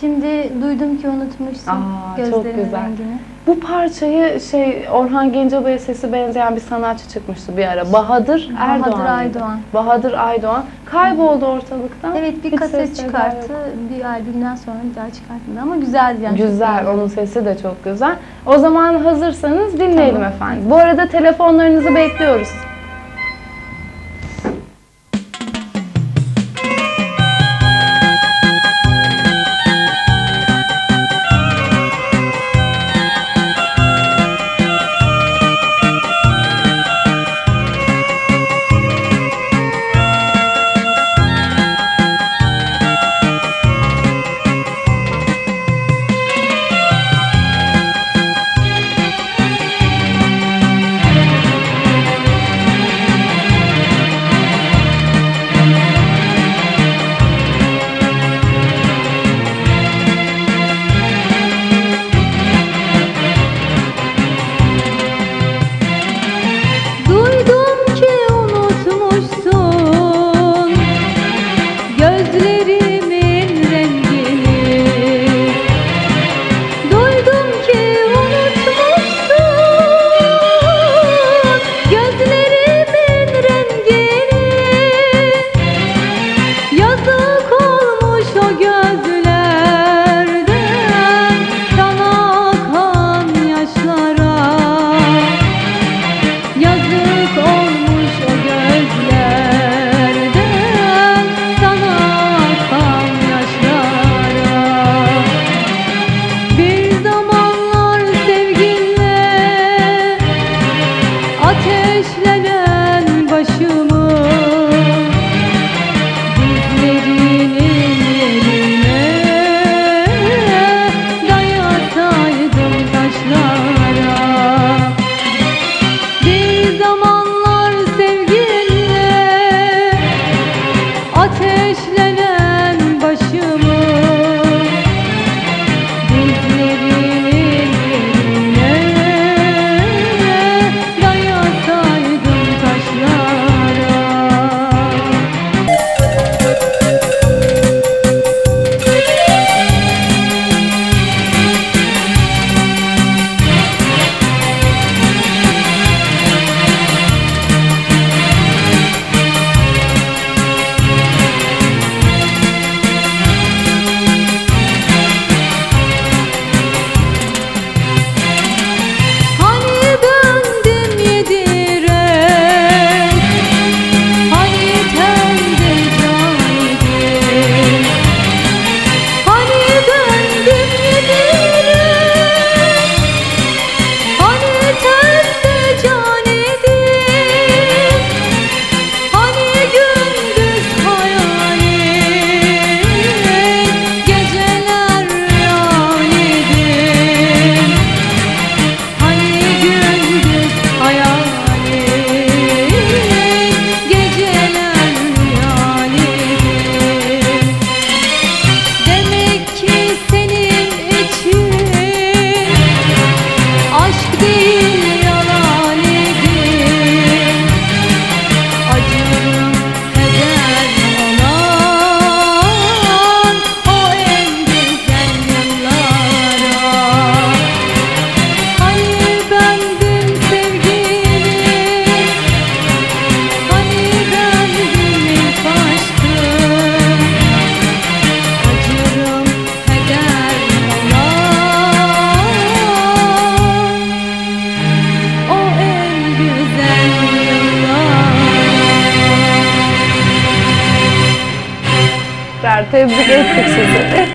Şimdi duydum ki unutmuşsun Aa, çok gözlerimin güzel. rengini. Bu parçayı şey Orhan Gencebay'a sesi benzeyen bir sanatçı çıkmıştı bir ara. Bahadır Erdoğan. Bahadır? Aydoğan. Bahadır Aydoğan. Kayboldu ortalıktan. Evet bir Hiç kaset çıkarttı. Bir albümden sonra bir daha çıkartmadı ama güzeldi yani. çok Güzel, onun sesi de çok güzel. O zaman hazırsanız dinleyelim Tamam. efendim. Bu arada telefonlarınızı bekliyoruz. Tebrik ettik sizi.